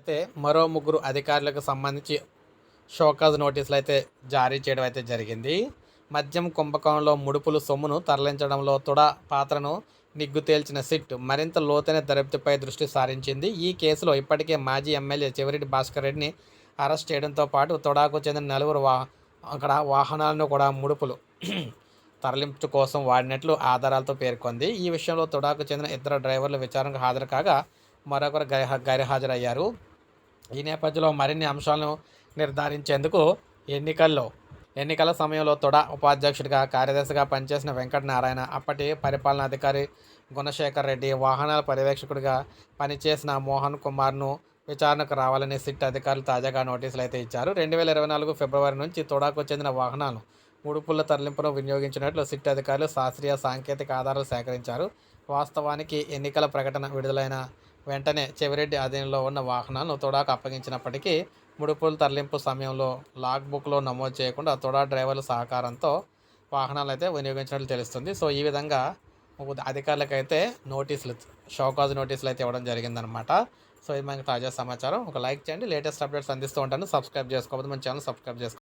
అయితే మరో ముగ్గురు అధికారులకు సంబంధించి షోకాజ్ నోటీసులు అయితే జారీ చేయడం అయితే జరిగింది. మద్యం కుంభకోణంలో ముడుపులు సొమ్మును తరలించడంలో తుడా పాత్రను నిగ్గు తేల్చిన సిట్ మరింత లోతైన దర్యాప్తుపై దృష్టి సారించింది. ఈ కేసులో ఇప్పటికే మాజీ ఎమ్మెల్యే చెవిరెడ్డి భాస్కర్ రెడ్డిని అరెస్ట్ చేయడంతో పాటు తొడాకు చెందిన నలుగురు వా అక్కడ వాహనాలను కూడా ముడుపులు తరలింపు కోసం వాడినట్లు ఆధారాలతో పేర్కొంది. ఈ విషయంలో తొడాకు చెందిన ఇద్దరు డ్రైవర్లు విచారణకు హాజరు కాగా మరొకరు గైర్ గైర్హాజరయ్యారు. ఈ నేపథ్యంలో మరిన్ని అంశాలను నిర్ధారించేందుకు ఎన్నికల్లో ఎన్నికల సమయంలో తొడ ఉపాధ్యక్షుడిగా కార్యదర్శిగా పనిచేసిన వెంకటనారాయణ అప్పటి పరిపాలనాధికారి గుణశేఖర్ రెడ్డి వాహనాల పర్యవేక్షకుడిగా పనిచేసిన మోహన్ కుమార్ను విచారణకు రావాలని సిట్ అధికారులు తాజాగా నోటీసులు అయితే ఇచ్చారు. రెండు వేల ఇరవై నాలుగు ఫిబ్రవరి నుంచి తొడాకు చెందిన వాహనాలు ముడుపుల తరలింపును వినియోగించినట్లు సిట్ అధికారులు శాస్త్రీయ సాంకేతిక ఆధారాలు సేకరించారు. వాస్తవానికి ఎన్నికల ప్రకటన విడుదలైన వెంటనే చెవిరెడ్డి ఆధీనంలో ఉన్న వాహనాలను తొడాకు అప్పగించినప్పటికీ ముడుపులు తరలింపు సమయంలో లాగ్ బుక్లో నమోదు చేయకుండా తొడా డ్రైవర్ల సహకారంతో వాహనాలు అయితే వినియోగించినట్లు తెలుస్తుంది. సో ఈ విధంగా అధికారులకైతే నోటీసులు షోకాజ్ నోటీసులు అయితే ఇవ్వడం జరిగిందనమాట సో ఇది మనకి తాజా సమాచారం. ఒక లైక్ చేయండి. లేటెస్ట్ అప్డేట్స్ అందిస్తూ ఉంటాను. సబ్స్క్రైబ్ చేసుకోవద్దు మన ఛానల్ సబ్స్క్రైబ్ చేసుకోండి.